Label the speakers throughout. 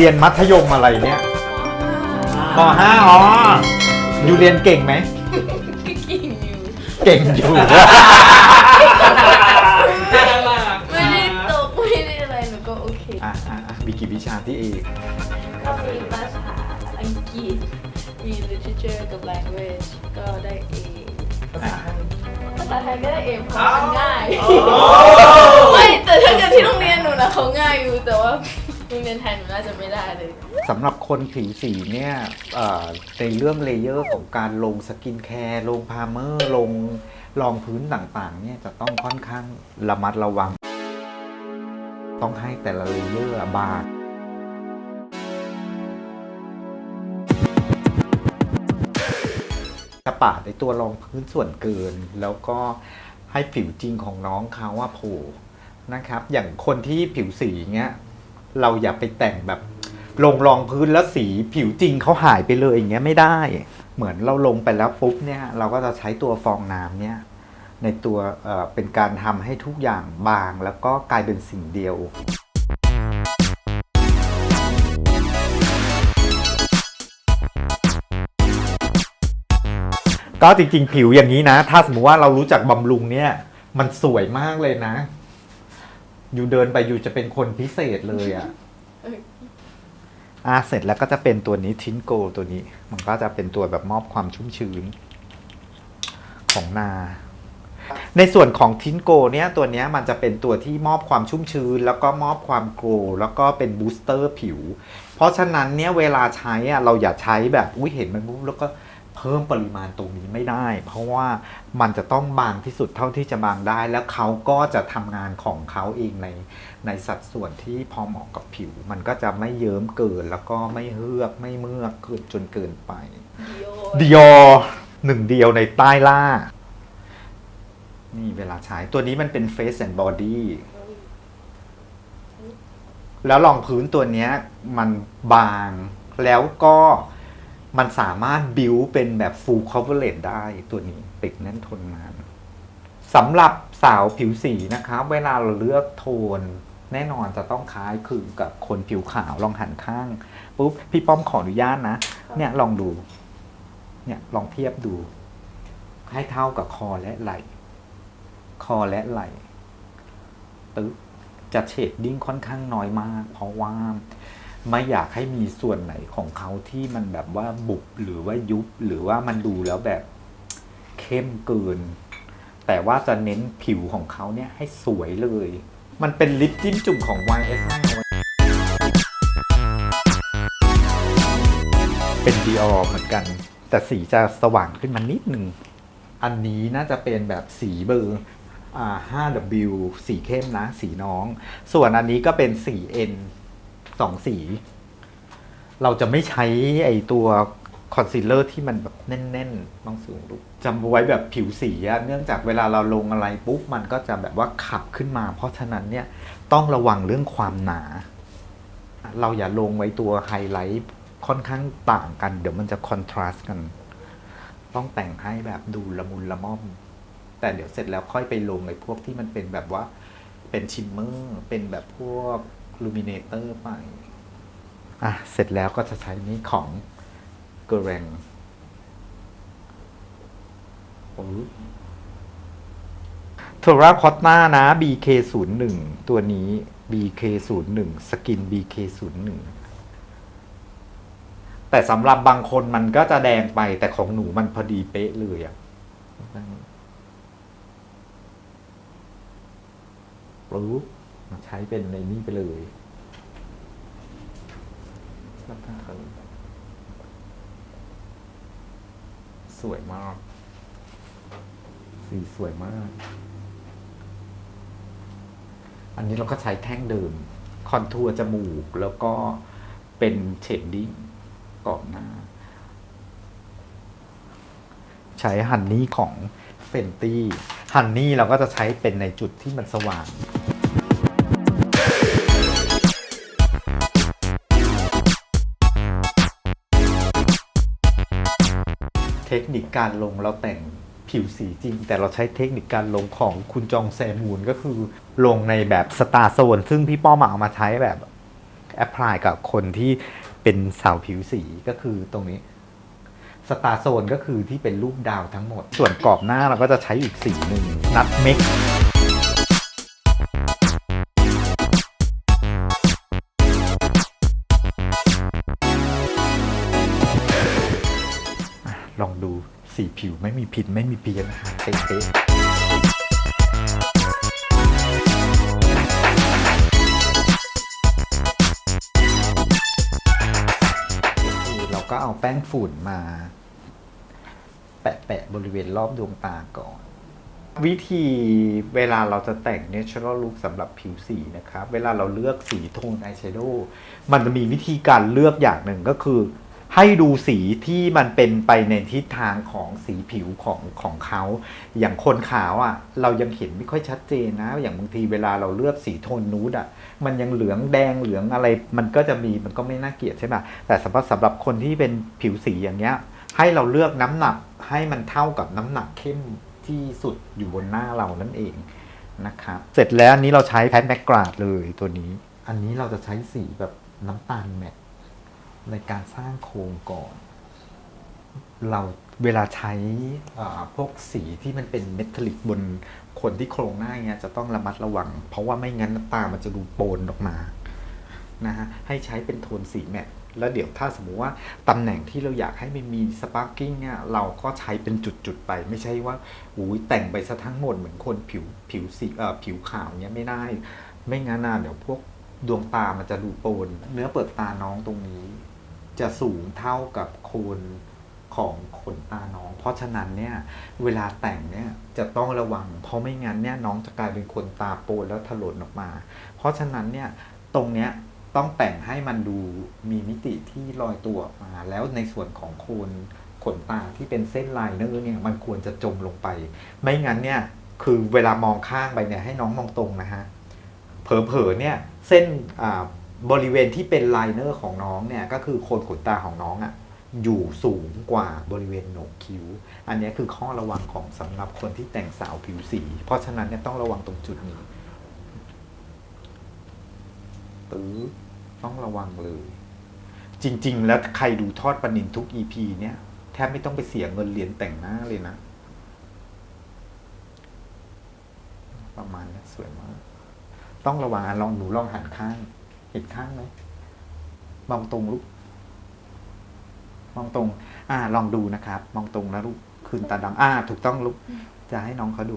Speaker 1: เรียนมัธยมอะไรเนี่ยมห้าอ๋ออยู่เรียนเก่งไหม
Speaker 2: กิ่งอยู่
Speaker 1: เก่งอยู่
Speaker 2: ไม่ได้ตกไม่ได้อะไรหนูก็โอเค
Speaker 1: อะอะอะมีกี่วิชาที่เอก
Speaker 2: ก็มีภาษาอังกฤษ มี literature กับ language ก็ได้ A
Speaker 1: อะ
Speaker 2: ภาษาไทยก็ได้ A เพราะมันง่าย ไม่แต่ถ้าเกิดที่โรงเรียนหนูนะเขาง่ายอยู่แต่ว่า โรงเรียนไทยหนูน่าจะไม่ได้เลย
Speaker 1: สำหรับคนผิวสีเนี่ยเอ่อในเรื่องเลเยอร์ของการลงสกินแคร์ลงพาเมอร์ ลงรองพื้นต่างๆ เนี่ยจะต้องค่อนข้างระมัดระวัง ต้องให้แต่ละเลเยอร์บางจะปาดในตัวรองพื้นส่วนเกิน แล้วก็ให้ผิวจริงของน้องเขาว่าโผล่นะครับ อย่างคนที่ผิวสีเงี้ย เราอย่าไปแต่งแบบลงรองพื้นแล้วสีผิวจริงเขาหายไปเลยอย่างเงี้ยไม่ได้ เหมือนเราลงไปแล้วปุ๊บเนี่ย เราก็จะใช้ตัวฟองน้ำเนี่ย ในตัวเอ่อเป็นการทำให้ทุกอย่างบางแล้วก็กลายเป็นสิ่งเดียว ก็จริงๆ ผิวอย่างนี้นะ ถ้าสมมติว่าเรารู้จักบำรุงเนี่ย มันสวยมากเลยนะ อยู่เดินไปอยู่จะเป็นคนพิเศษเลยอะ่ะ
Speaker 2: อ่า
Speaker 1: เสร็จแล้วก็จะเป็นตัวนี้ทินโกตัวนี้ มันก็จะเป็นตัวแบบมอบความชุ่มชื้น ของนา ในส่วนของทินโกเนี่ยตัวเนี้ยมันจะเป็นตัวที่มอบความชุ่มชื้น แล้วก็มอบความโกลแล้วก็เป็นบูสเตอร์ผิว เพราะฉะนั้นเนี่ยเวลาใช้อะเราอย่าใช้แบบอุ้ยเห็นมันปุ๊บแล้วก็ เพิ่มปริมาณตรงนี้ไม่ได้ เพราะว่ามันจะต้องบางที่สุดเท่าที่จะบางได้ แล้วเขาก็จะทำงานของเขาเองในในสัดส่วนที่พอเหมาะกับผิว มันก็จะไม่เยิ้มเกินแล้วก็ไม่เฮือกไม่เมือกเกินจนเกินไป
Speaker 2: ดิ
Speaker 1: ออหนึ่งเดียวในใต้ล่า นี่เวลาใช้ตัวนี้มันเป็น Face and Body แล้วรองพื้นตัวนี้มันบางแล้วก็ มันสามารถบิวเป็นแบบ full coverage ได้ตัวนี้ปิดแน่นทนนานสำหรับสาวผิวสีนะครับ เวลาเราเลือกโทน แน่นอนจะต้องคล้ายคลึงกับคนผิวขาวลองหันข้างปุ๊บพี่ป้อมขออนุญาตนะ เนี่ยลองดู เนี่ยลองเทียบดู ให้เท่ากับคอและไหล่คอและไหล่ปึ๊บจะเฉดดิ้งค่อนข้างน้อยมาก เพราะว่า ไม่อยากให้มีส่วนไหนของเขาที่มันแบบว่าบุบหรือว่ายุบหรือว่ามันดูแล้วแบบเข้มเกิน แต่ว่าจะเน้นผิวของเขาเนี่ยให้สวยเลย มันเป็นลิปจิ้มจุ่มของ YSL เป็น Dior เหมือนกัน แต่สีจะสว่างขึ้นมานิดหนึ่ง อันนี้น่าจะเป็นแบบสีเบอร์ 5W สีเข้มนะ สีน้อง ส่วนอันนี้ก็เป็นสี N สองสี เราจะไม่ใช้ไอตัวคอนซีลเลอร์ที่มันแบบแน่นๆต้องสูงลูกจำไว้แบบผิวสีอะเนื่องจากเวลาเราลงอะไรปุ๊บมันก็จะแบบว่าขับขึ้นมา เพราะฉะนั้นเนี่ยต้องระวังเรื่องความหนา เราอย่าลงไว้ตัวไฮไลท์ค่อนข้างต่างกัน เดี๋ยวมันจะคอนทราสต์กัน ต้องแต่งให้แบบดูละมุนละม่อม แต่เดี๋ยวเสร็จแล้วค่อยไปลงไอ้พวกที่มันเป็นแบบว่าเป็นชิมเมอร์ เป็นแบบพวก ลูมิเนเตอร์ไป อะ เสร็จแล้วก็จะใช้นี้ของเกเรงโทราคอตนานะ BK01 ตัวนี้ BK01 สกิน BK01 แต่สำหรับบางคนมันก็จะแดงไป แต่ของหนูมันพอดีเป๊ะเลยอะรู้มา ใช้เป็นในนี่ไปเลยสวยมาก สีสวยมาก อันนี้เราก็ใช้แท่งเดิม คอนทัวร์จมูก แล้วก็เป็นเชดดิ้งกรอบหน้า ใช้ฮันนี่ของเฟนตี้ฮันนี่เราก็จะใช้เป็นในจุดที่มันสว่าง เทคนิคการลงเราแต่งผิวสีจริง แต่เราใช้เทคนิคการลงของคุณจองแซมูนก็คือ ลงในแบบสตาร์โซนซึ่งพี่ป้อมเอามาใช้แบบแอพพลายกับคนที่เป็นสาวผิวสีก็คือตรงนี้สตาร์โซนก็คือที่เป็นรูปดาวทั้งหมด ส่วนกรอบหน้าเราก็จะใช้อีกสีหนึ่งนัดเมก สีผิวไม่มีผิดไม่มีเพี้ยนนะคะเป๊ะๆเราก็เอาแป้งฝุ่นมา แปะๆบริเวณรอบดวงตาก่อน วิธีเวลาเราจะแต่ง natural look สำหรับผิวสีนะครับ เวลาเราเลือกสีโทนอายแชโดว์มันจะมีวิธีการเลือกอย่างหนึ่งก็คือ ให้ดูสีที่มันเป็นไปในทิศทางของสีผิวของของเขาอย่างคนขาวอะ เรายังเห็นไม่ค่อยชัดเจนนะ อย่างบางทีเวลาเราเลือกสีโทนนูดอะ มันยังเหลืองแดงเหลืองอะไร มันก็จะมีมันก็ไม่น่าเกลียดใช่ไหมแต่สำหรับสำหรับคนที่เป็นผิวสีอย่างเงี้ย ให้เราเลือกน้ำหนักให้มันเท่ากับน้ำหนักเข้มที่สุดอยู่บนหน้าเรานั่นเองนะครับเสร็จแล้วอันนี้เราใช้แพทแมกกราดเลยตัวนี้ อันนี้เราจะใช้สีแบบน้ำตาลแมท ในการสร้างโครงก่อน เราเวลาใช้พวกสีที่มันเป็นเมทัลลิกบนคนที่โครงหน้าเงี้ยจะต้องระมัดระวัง เพราะว่าไม่งั้นตามันจะดูโปนออกมานะฮะให้ใช้เป็นโทนสีแมทแล้วเดี๋ยวถ้าสมมุติว่าตำแหน่งที่เราอยากให้มันมีสปาร์กิ้งเนี่ยเราก็ใช้เป็นจุดๆไป ไม่ใช่ว่าอุ้ยแต่งไปซะทั้งหมดเหมือนคนผิวผิวสีเอ่อผิวขาวเนี่ยไม่ได้ ไม่งั้นนะเดี๋ยวพวกดวงตามันจะดูโปน เนื้อเปิดตาน้องตรงนี้ จะสูงเท่ากับโคนของขนตาน้อง เพราะฉะนั้นเนี่ยเวลาแต่งเนี่ยจะต้องระวัง เพราะไม่งั้นเนี่ยน้องจะกลายเป็นคนตาโปนแล้วถลนออกมา เพราะฉะนั้นเนี่ยตรงเนี้ยต้องแต่งให้มันดูมีมิติที่ลอยตัวออกมา แล้วในส่วนของโคนขนตาที่เป็นเส้นลายเนื้อเนี่ยมันควรจะจมลงไป ไม่งั้นเนี่ยคือเวลามองข้างไปเนี่ยให้น้องมองตรงนะฮะเผลอๆเนี่ยเส้นอ่า บริเวณที่เป็นไลเนอร์ของน้องเนี่ยก็คือโคนขนตาของน้องอะ่ะอยู่สูงกว่าบริเวณโหนกคิ้ว อันนี้คือข้อระวังของสำหรับคนที่แต่งสาวผิวสี เพราะฉะนั้นเนี่ยต้องระวังตรงจุดนี้ตื้อต้องระวังเลย จริง ๆ แล้วใครดูทอดปนินทุก EP เนี่ยแทบไม่ต้องไปเสียเงินเรียนแต่งหน้าเลยนะ ประมาณนี้สวยมาก ต้องระวังอะลองหนูลองหันข้าง เห็นข้างไหมมองตรงลูกมองตรง อ่า ลองดูนะครับ มองตรงแล้วลูกคืนตาดำอ่า ถูกต้องลูกจะให้น้องเขาดู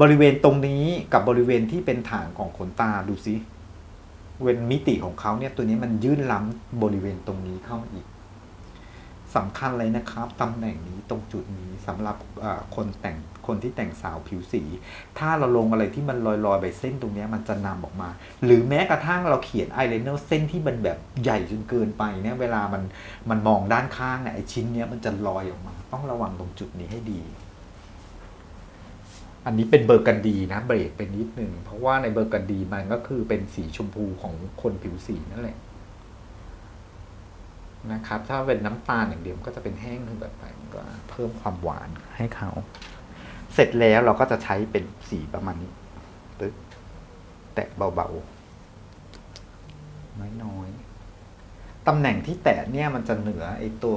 Speaker 1: บริเวณตรงนี้กับบริเวณที่เป็นฐานของขนตาดูสิเวนมิติของเขาเนี่ยตัวนี้มันยื่นล้ำบริเวณตรงนี้เข้ามาอีก สำคัญเลยนะครับตำแหน่งนี้ตรงจุดนี้สำหรับคนแต่งคนที่แต่งสาวผิวสี ถ้าเราลงอะไรที่มันลอยๆ ไปเส้นตรงนี้มันจะนำออกมา หรือแม้กระทั่งเราเขียนไอายไลเนอร์เส้นที่มันแบบใหญ่จนเกินไปเนี่ยเวลามันมันมองด้านข้างเนี่ยไอชิ้นเนี้ยมันจะลอยออกมา ต้องระวังตรงจุดนี้ให้ดี อันนี้เป็นเบอร์กันดีนะเบรกเป็นนิดหนึ่งเพราะว่าในเบอร์กันดีมันก็คือเป็นสีชมพูของคนผิวสีนั่นแหละ นะครับ ถ้าเป็นน้ำตาลอย่างเดียวก็จะเป็นแห้งแบบไปมันก็เพิ่มความหวานให้เขา เสร็จแล้วเราก็จะใช้เป็นสีประมาณนี้ปึ๊บแตะเบาๆน้อยๆตำแหน่งที่แตะเนี่ยมันจะเหนือไอตัว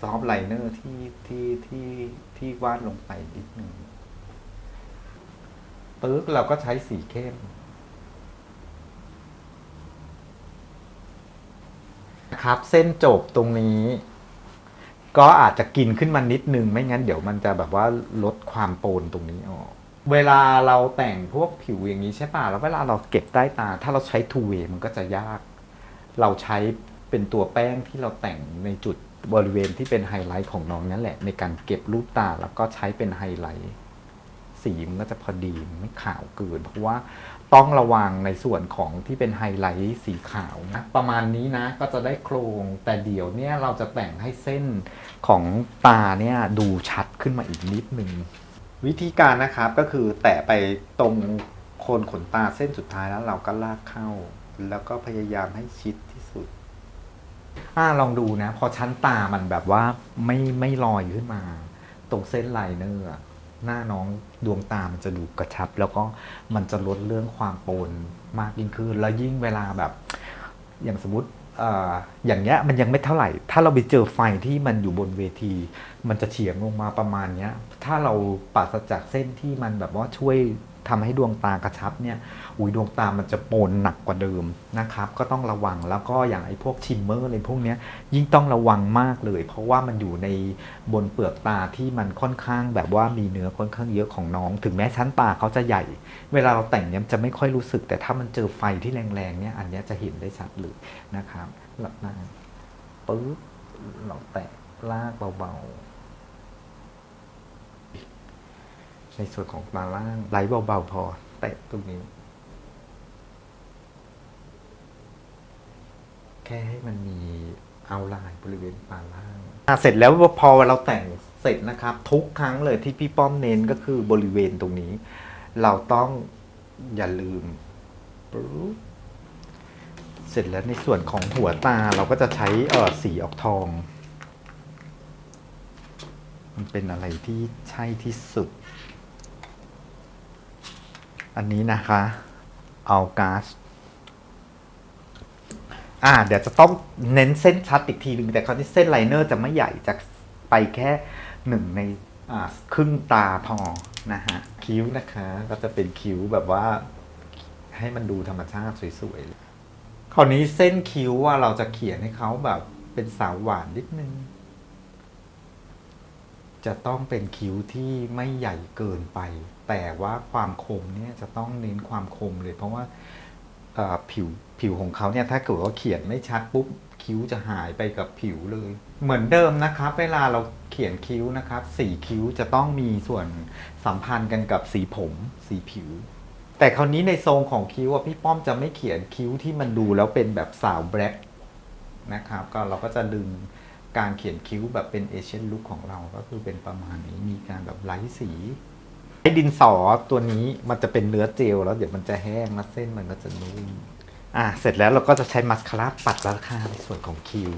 Speaker 1: ซอฟไลเนอร์ที่ที่ที่ที่วาดลงไปนิดหนึ่งปึ๊กเราก็ใช้สีเข้มนะ ครับ เส้นจบตรงนี้ ก็อาจจะกินขึ้นมานิดนึง ไม่งั้นเดี๋ยวมันจะแบบว่าลดความโปนตรงนี้ออก เวลาเราแต่งพวกผิวอย่างนี้ใช่ป่ะแล้วเวลาเราเก็บใต้ตา ถ้าเราใช้ทูเวมันก็จะยาก เราใช้เป็นตัวแป้งที่เราแต่งในจุดบริเวณที่เป็นไฮไลท์ของน้องนั่นแหละ ในการเก็บรูปตาแล้วก็ใช้เป็นไฮไลท์สีมันก็จะพอดีไม่ขาวเกินเพราะว่า ต้องระวังในส่วนของที่เป็นไฮไลท์สีขาวนะประมาณนี้นะก็จะได้โครงแต่เดี๋ยวเนี่ยเราจะแต่งให้เส้นของตาเนี่ยดูชัดขึ้นมาอีกนิดนึงวิธีการนะครับก็คือแตะไปตรงโคนขนตาเส้นสุดท้ายแล้วเราก็ลากเข้า แล้วก็พยายามให้ชิดที่สุดอ่าลองดูนะ พอชั้นตามันแบบว่าไม่ไม่ลอยขึ้นมา ตรงเส้นไลเนอร์อะหน้าน้อง ดวงตามันจะดูกระชับ แล้วก็มันจะลดเรื่องความโปนมากยิ่งขึ้น แล้วยิ่งเวลาแบบ อย่างสมมติอย่างเงี้ยมันยังไม่เท่าไหร่ ถ้าเราไปเจอไฟที่มันอยู่บนเวที มันจะเฉียงลงมาประมาณเนี้ย ถ้าเราปราศจากเส้นที่มันแบบว่าช่วย ทำให้ดวงตากระชับเนี่ยอุ้ยดวงตามันจะโปนหนักกว่าเดิมนะครับ ก็ต้องระวังแล้วก็อย่างไอ้พวกชิมเมอร์อะไรพวกเนี้ยยิ่งต้องระวังมากเลย เพราะว่ามันอยู่ในบนเปลือกตาที่มันค่อนข้างแบบว่ามีเนื้อค่อนข้างเยอะของน้อง ถึงแม้ชั้นตาเขาจะใหญ่ เวลาเราแต่งเนี่ยมันจะไม่ค่อยรู้สึก แต่ถ้ามันเจอไฟที่แรงๆเนี่ยอันนี้จะเห็นได้ชัดเลยนะครับหลับหน้าปึ๊บเราแตะลากเบาๆ ในส่วนของตาล่างไหลเบาๆพอ แตะตรงนี้ แค่ให้มันมีเอาลายบริเวณตาล่างอะเสร็จแล้วพอเราแต่งเสร็จนะครับ ทุกครั้งเลยที่พี่ป้อมเน้นก็คือบริเวณตรงนี้ เราต้องอย่าลืมปึ๊บเสร็จแล้วในส่วนของหัวตาเราก็จะใช้เออสีออกทอง มันเป็นอะไรที่ใช่ที่สุด อันนี้นะคะ เอากาสอ่า เดี๋ยวจะต้องเน้นเส้นชัดอีกทีหนึ่งแต่คราวนี้เส้นไลเนอร์จะไม่ใหญ่จะไปแค่หนึ่งในครึ่งตาพอนะฮะ คิ้วนะคะ ก็จะเป็นคิ้วแบบว่า ให้มันดูธรรมชาติสวยๆเลยคราวนี้เส้นคิ้วว่าเราจะเขียนให้เขาแบบเป็นสาวหวานนิดนึง จะต้องเป็นคิ้วที่ไม่ใหญ่เกินไป แต่ว่าความคมเนี่ยจะต้องเน้นความคมเลย เพราะว่าผิวผิวของเขาเนี่ยถ้าเกิดว่าเขียนไม่ชัดปุ๊บคิ้วจะหายไปกับผิวเลย เหมือนเดิมนะครับ เวลาเราเขียนคิ้วนะครับสีคิ้วจะต้องมีส่วนสัมพันธ์กันกับสีผม สีผิว แต่คราวนี้ในทรงของคิ้วอะพี่ป้อมจะไม่เขียนคิ้วที่มันดูแล้วเป็นแบบสาวแบล็คนะครับก็เราก็จะดึงการเขียนคิ้วแบบเป็นเอเชียนลุคของเราก็คือเป็นประมาณนี้มีการแบบไล่สี ไอ้ดินสอตัวนี้มันจะเป็นเนื้อเจลแล้วเดี๋ยวมันจะแห้งแล้วเส้นมันก็จะนุ่มอะเสร็จแล้วเราก็จะใช้มัสคาร่าปัดราคาในส่วนของคิ้ว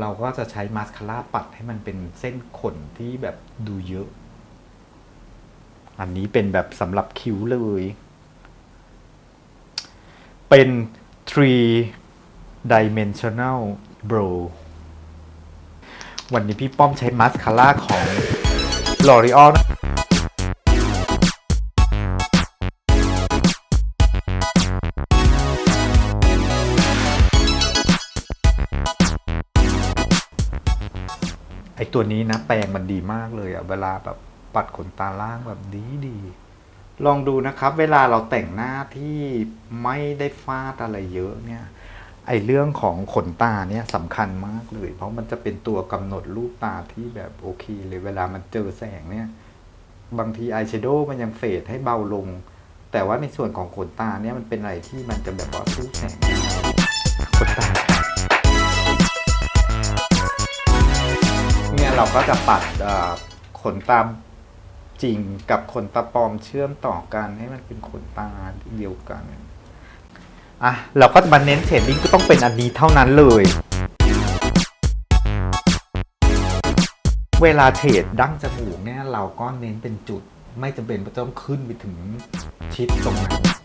Speaker 1: เราก็จะใช้มัสคาร่าปัดให้มันเป็นเส้นขนที่แบบดูเยอะ อันนี้เป็นแบบสำหรับคิ้วเลย เป็น three dimensional brow วันนี้พี่ป้อมใช้มัสคาร่าของ L'Oreal ไอตัวนี้นะ แปรงมันดีมากเลยอะเวลาแบบปัดขนตาล่างแบบดีดีลองดูนะครับ เวลาเราแต่งหน้าที่ไม่ได้ฟาดอะไรเยอะเนี่ย ไอเรื่องของขนตาเนี่ยสำคัญมากเลย เพราะมันจะเป็นตัวกำหนดรูปตาที่แบบโอเคเลยเวลามันเจอแสงเนี่ย บางทีอายแชโดว์มันยังเฟดให้เบาลง แต่ว่าในส่วนของขนตาเนี่ยมันเป็นอะไรที่มันจะแบบว่าสู้แสงขนตา เราก็จะปัดขนตาจริงกับขนตาปลอมเชื่อมต่อกันให้มันเป็นขนตาเดียวกันอะเราก็จะมาเน้นเชดดิ้งก็ต้องเป็นอันนี้เท่านั้นเลย เวลาเฉดดั้งจมูกเนี่ยเราก็เน้นเป็นจุดไม่จำเป็นว่าต้องขึ้นไปถึงชิดตรงนั้น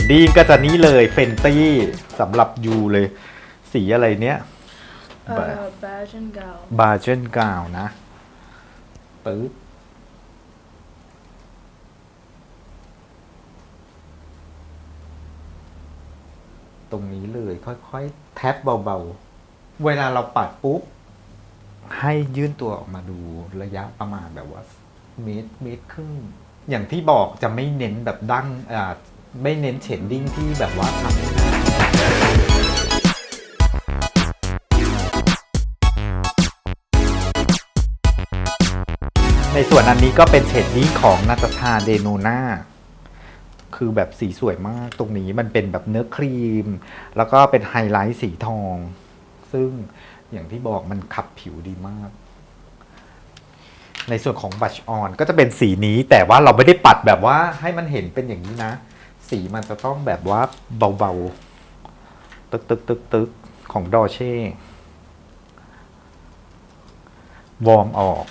Speaker 1: ดดิ้งก็จะนี้เลยเฟนตี้สำหรับยูเลย สีอะไรเนี้ย
Speaker 2: เอ่อ b a s h and Gal
Speaker 1: บาเจนกาวนะปึ๊บตรงนี้เลย ค่อยๆ แท็บเบาๆ เวลาเราปัดปุ๊บ ให้ยื่นตัวออกมาดูระยะประมาณแบบว่าเมตรเมตรครึ่งอย่างที่บอกจะไม่เน้นแบบดั้งอ่า ไม่เน้นเชดดิ้งที่แบบว่าทำให้หน้าในส่วนอันนี้ก็เป็นเชดดิ้งของนาตาชาเดโนนาคือแบบสีสวยมากตรงนี้มันเป็นแบบเนื้อครีม แล้วก็เป็นไฮไลท์สีทอง ซึ่งอย่างที่บอกมันขับผิวดีมาก ในส่วนของบัชออนก็จะเป็นสีนี้แต่ว่าเราไม่ได้ปัดแบบว่าให้มันเห็นเป็นอย่างนี้นะ สีมันจะต้องแบบว่าเบาๆ ตึกตึกตึกตึกของดอเช่ วอร์มออก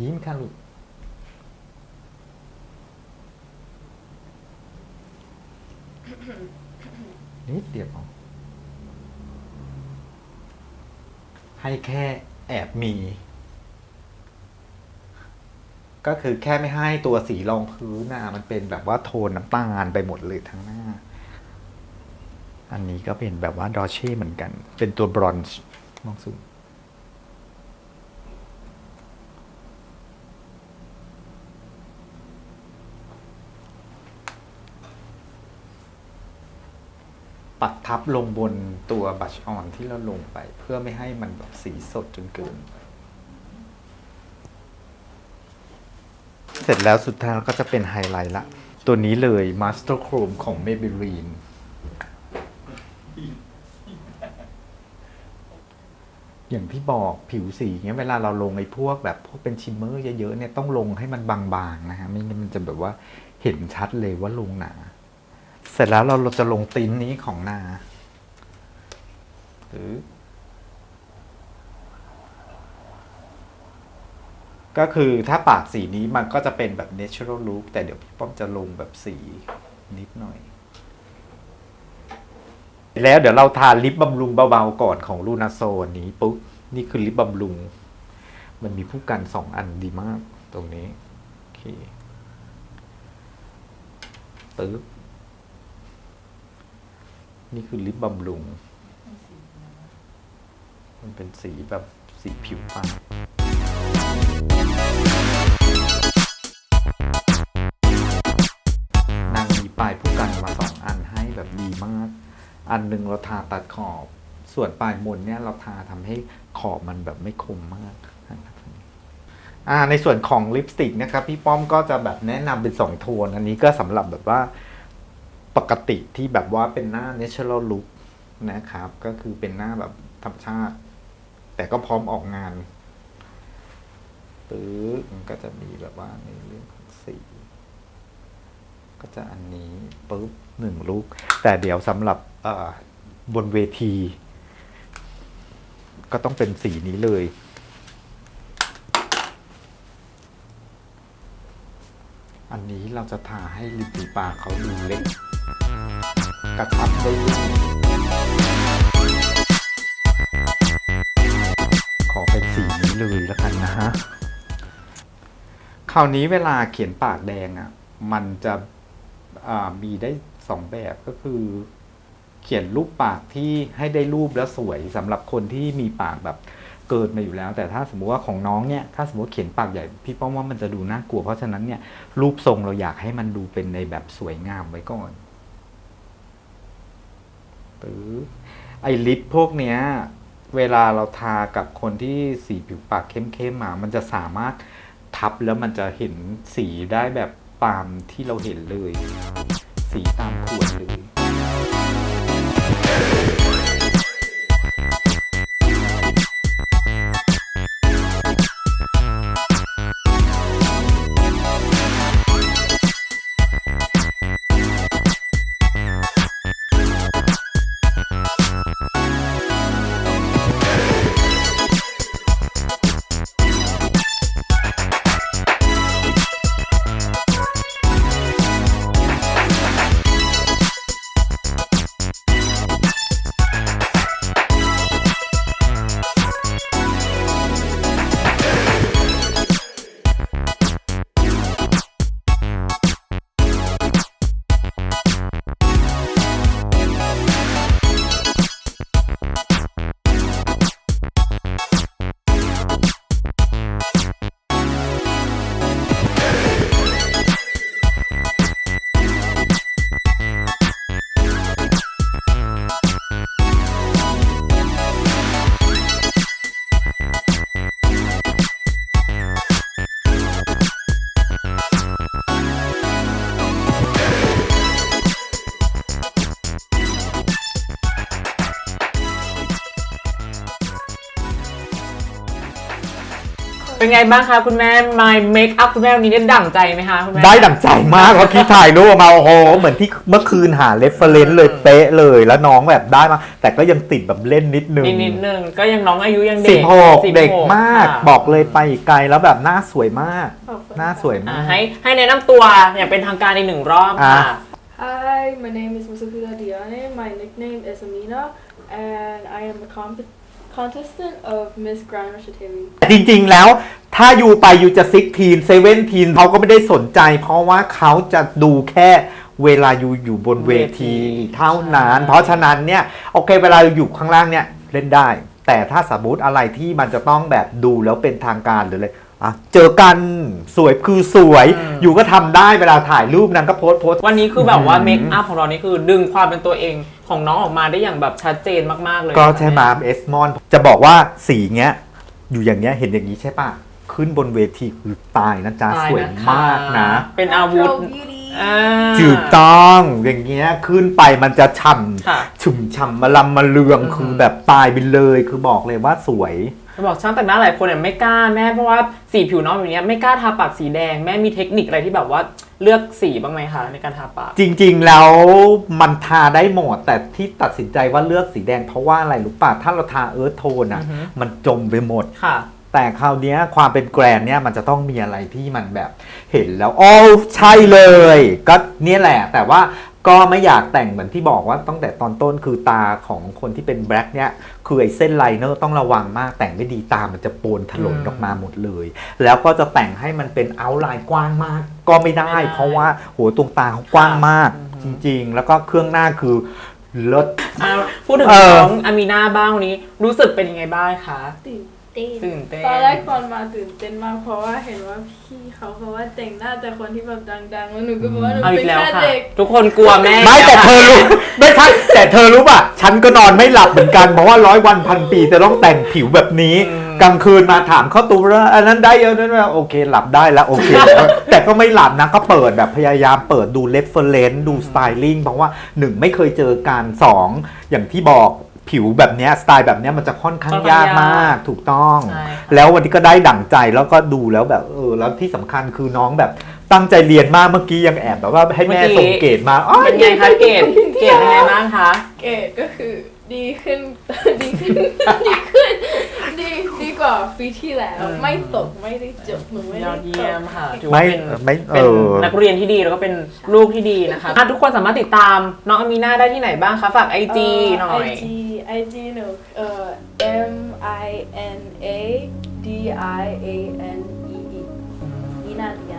Speaker 1: ยิ้มค่ะลูกนิดเดียวพอให้แค่แอบมี ก็คือแค่ไม่ให้ตัวสีรองพื้นน่ะมันเป็นแบบว่าโทนน้ำตาลไปหมดเลยทั้งหน้า อันนี้ก็เป็นแบบว่าดอเช่เหมือนกัน เป็นตัวบรอนซ์มองสูงปักทับลงบนตัวบัชออนที่เราลงไป เพื่อไม่ให้มันแบบสีสดจนเกิน เสร็จแล้วสุดท้ายก็จะเป็นไฮไลท์ละ ตัวนี้เลย Master Chrome ของ Maybelline อย่างที่บอกผิวสีเงี้ยเวลาเราลงไอ้พวกแบบพวกเป็นชิมเมอร์เยอะๆเนี่ยต้องลงให้มันบางๆนะฮะไม่งั้นมันจะแบบว่าเห็นชัดเลยว่าลงหนา เสร็จแล้วเราจะลงติ้นนี้ของนาหรือ ก็คือถ้าปากสีนี้มันก็จะเป็นแบบ natural look แต่เดี๋ยวพี่ป้อมจะลงแบบสีนิดหน่อย แล้วเดี๋ยวเราทาลิปบำรุงเบาๆก่อนของลูนาโซนนี้ปุ๊บนี่คือลิปบำรุง มันมีผู้กันสองอันดีมากตรงนี้โอเคปึ๊บนี่คือลิปบำรุง มันเป็นสีแบบสีผิวปาก อันหนึ่งเราทาตัดขอบ ส่วนปลายมนเนี่ยเราทาทำให้ขอบมันแบบไม่คมมากในส่วนของลิปสติกนะครับพี่ป้อมก็จะแบบแนะนำเป็นสองโทน อันนี้ก็สำหรับแบบว่าปกติที่แบบว่าเป็นหน้า natural look นะครับ ก็คือเป็นหน้าแบบธรรมชาติ แต่ก็พร้อมออกงานปึ๊บมันก็จะมีแบบว่าในเรื่องของสีก็จะอันนี้ปุ๊บหนึ่งลูก แต่เดี๋ยวสำหรับ บนเวที ก็ต้องเป็นสีนี้เลย อันนี้เราจะทาให้ริมฝีปากเขาดูเล็ก กระชับได้ดีขอเป็นสีนี้เลยแล้วกันนะฮะคราวนี้เวลาเขียนปากแดงอะ มันจะมีได้สองแบบก็คือ เขียนรูปปากที่ให้ได้รูปแล้วสวยสำหรับคนที่มีปากแบบเกิดมาอยู่แล้ว แต่ถ้าสมมติว่าของน้องเนี่ยถ้าสมมติเขียนปากใหญ่พี่ป้อมว่ามันจะดูน่ากลัว เพราะฉะนั้นเนี่ยรูปทรงเราอยากให้มันดูเป็นในแบบสวยงามไว้ก่อนปึ๊บไอลิปพวกเนี้ยเวลาเราทากับคนที่สีผิวปากเข้มๆมา มันจะสามารถทับแล้วมันจะเห็นสีได้แบบตามที่เราเห็นเลย สีตามขวดเลย
Speaker 3: เป็นไงบ้างคะคุณแม่ my make up คุณแม่วันนี้ได้ดั่งใจไหมคะคุณแม่
Speaker 1: ได้ดั่งใจมากเพราะคิดถ่ายรูปออกมาโอ้โหเหมือนที่เมื่อคืนหาเรฟเฟรนซ์เลยเป๊ะเลยแล้วน้องแบบได้มา แต่ก็ยังติดแบบเล่นนิดนึง
Speaker 3: นิดนิดนึงก็ยังน้องอายุยังเด็
Speaker 1: สิ
Speaker 3: ก
Speaker 1: บหก
Speaker 3: 16
Speaker 1: เด็กมาก
Speaker 3: ค่ะ
Speaker 1: บอกเลยไปอีกไกลแล้วแบบหน้าสวยมาก
Speaker 2: ขอบคุณ
Speaker 1: หน้าสวย
Speaker 3: อะ
Speaker 1: มาก
Speaker 3: ให้ให้แนะนำตัวอย่างเป็นทางการอีกหนึ่งรอบค่ะ
Speaker 1: อะ
Speaker 2: Hi my name is Musafira Diane my nickname is Amina and I am a comp- contestant of Miss Grand Rashtavi
Speaker 1: แต่จริงๆแล้วถ้าอยู่ไปอยู่จะซิกทีนเซเว่นทีนเขาก็ไม่ได้สนใจ เพราะว่าเขาจะดูแค่เวลาอยู่อยู่บนเวทีเท่านั้น
Speaker 3: ใช่
Speaker 1: เพราะฉะนั้นเนี่ยโอเค เวลาอยู่ข้างล่างเนี่ยเล่นได้ แต่ถ้าสมมติอะไรที่มันจะต้องแบบดูแล้วเป็นทางการหรืออะไร อะเจอกันสวยคือสวยอยู่ก็ทำได้เวลาถ่ายรูปนางก็โพสต์โพสต์
Speaker 3: วันนี้คือแบบว่า
Speaker 1: อืม
Speaker 3: เมคอัพของเรานี่คือดึงความเป็นตัวเองของน้องออกมาได้อย่างแบบชัดเจนมากๆเลย
Speaker 1: ก็ใช่มามเอสมอนจะบอกว่าสีเงี้ย อยู่อย่างเงี้ยเห็นอย่างนี้ใช่ปะขึ้นบนเวทีคือตายนะจ๊ะ
Speaker 3: ตา
Speaker 1: สวย
Speaker 3: นะคะ
Speaker 1: มากนะ
Speaker 3: เป็นอาวุธ
Speaker 2: Natural beauty
Speaker 3: อ่า
Speaker 1: ถูกต้องอย่างเงี้ยขึ้นไปมันจะฉ่
Speaker 3: ค่ะำ
Speaker 1: ชุ่มฉ่ำมาลำมาเลือง
Speaker 3: อืม
Speaker 1: คือแบบตายไปเลย คือบอกเลยว่าสวย
Speaker 3: จะบอกช่างแต่งหน้าหลายคนเนี่ยไม่กล้าแม่เพราะว่าสีผิวน้องแบบเนี้ยไม่กล้าทาปากสีแดงแม่มีเทคนิคอะไรที่แบบว่าเลือกสีบ้างไหมคะในการทาปาก
Speaker 1: จริงๆ แล้วมันทาได้หมด แต่ที่ตัดสินใจว่าเลือกสีแดงเพราะว่าอะไรรู้ป่ะถ้าเราทาเอิร์ธโทนอะ
Speaker 3: อือฮึ
Speaker 1: มันจมไปหมด
Speaker 3: ค่ะ
Speaker 1: แต่คราวเนี้ยความเป็นแกรนเนี่ยมันจะต้องมีอะไรที่มันแบบเห็นแล้วโอ้ใช่เลย ก็เนี่ยแหละ แต่ว่า ก็ไม่อยากแต่งเหมือนที่บอกว่าตั้งแต่ตอนต้นคือตาของคนที่เป็นแบล็คเนี่ยคือไอ้เส้นไลเนอร์ต้องระวังมากแต่งไม่ดีตามันจะโปนถลน
Speaker 3: อ
Speaker 1: ออกมาหมดเลย แล้วก็จะแต่งให้มันเป็นเอาไลน์กว้างมาก ก็ไม่ได้
Speaker 3: ไได
Speaker 1: เพราะว่าหัวตรงตาเขากว้างมาก จริง ๆ แล้วก็เครื่องหน้าคือลิศ
Speaker 3: อะพูดถึง
Speaker 1: เออ
Speaker 3: น้องอามีนาบ้างวันนี้รู้สึกเป็นยังไงบ้างคะ
Speaker 2: เต้น
Speaker 3: ตื่นเต้น
Speaker 2: ตอนแรกตอนมาตื่นเต้นมากเพราะว่าเห็นว่าพี่เขาเพราะว่าแต่งหน้าแต่คนที่แบบดังๆแล้วหนูก็บอกว่าหนู
Speaker 3: เอาอี
Speaker 2: เป็น
Speaker 3: กแล้ว
Speaker 2: แค่
Speaker 3: ค่ะ
Speaker 2: เด็ก
Speaker 3: ทุกคนกลัวแม่
Speaker 1: ไม่แต่เธอรู้ไม่ใช่แต่เธอรู้ป่ะ ฉันก็นอนไม่หลับเหมือนกันเพราะว่าร้อยวันพันปีจะต้องแต่งผิวแบบนี้
Speaker 3: อืม
Speaker 1: กลางคืนมาถามเข้าตัวแล้วอันนั้นได้เยอะนั่นว่าโอเค หลับได้แล้วโอเค แต่ก็ไม่หลับนะก็เปิดแบบพยายามเปิดดูเลฟเฟรนซ์ดูสไตลิ่งเพราะว่าหนึ่งไม่เคยเจอการสองอย่างที่บอก ผิวแบบเนี้ยสไตล์แบบเนี้ยมันจะค่อนข้าง
Speaker 3: ค่อนข้าง
Speaker 1: ยาก
Speaker 3: ยาก
Speaker 1: มากถูกต้อง
Speaker 3: ใช่ค่ะ
Speaker 1: แล้ววันนี้ก็ได้ดั่งใจแล้วก็ดูแล้วแบบเออแล้วที่สำคัญคือน้องแบบตั้งใจเรียนมากเมื่อกี้ยังแอบแบบว่าให้แม่ส่งเกรดมาอ้อย
Speaker 3: เป็นไงคะเกรดเกรดเป็นไงบ้างคะ
Speaker 2: เกรดก็คือ ดีขึ้น ดีขึ้น ดีขึ้น ดีดีกว่าปีที่แล้ว
Speaker 3: อืม
Speaker 2: ไม่ตกไม่ได้จบหนูไม่
Speaker 3: ย
Speaker 2: ได้
Speaker 3: อด
Speaker 2: ต
Speaker 3: เยี่ย
Speaker 2: ก
Speaker 3: มค่ะ ถือ
Speaker 1: ไม่
Speaker 3: ว่าเป็น
Speaker 1: ไม่เอ
Speaker 3: เป็น
Speaker 1: อ
Speaker 3: นักเรียนที่ดีแล้วก็เป็นลูกที่ดีนะคะอะทุกคนสามารถติดตามน้องอามีนาได้ที่ไหนบ้างคะ ฝากไอจีหน่อย
Speaker 2: ไอจีไอจีหนูเอ่อ M I N A D I A N E E อีนาดิย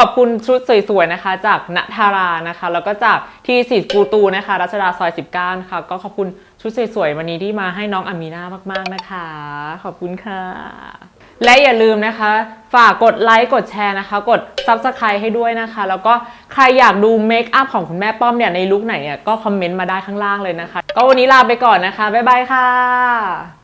Speaker 2: อง
Speaker 3: ขอบคุณชุดสวยๆนะคะ จากณทารานะคะ แล้วก็จากทีสิทธ์กูตูนะคะ รัชดาซอย19นะคะก็ขอบคุณชุดสวยๆวันนี้ที่มาให้น้องอามีนามากๆนะคะ ขอบคุณค่ะ และอย่าลืมนะคะ ฝากกดไลค์กดแชร์นะคะ กด Subscribe ให้ด้วยนะคะ แล้วก็ใครอยากดูเมคอัพของคุณแม่ป้อมเนี่ยในลุคไหนเนี่ยก็คอมเมนต์มาได้ข้างล่างเลยนะคะ ก็วันนี้ลาไปก่อนนะคะบ๊ายบายค่ะ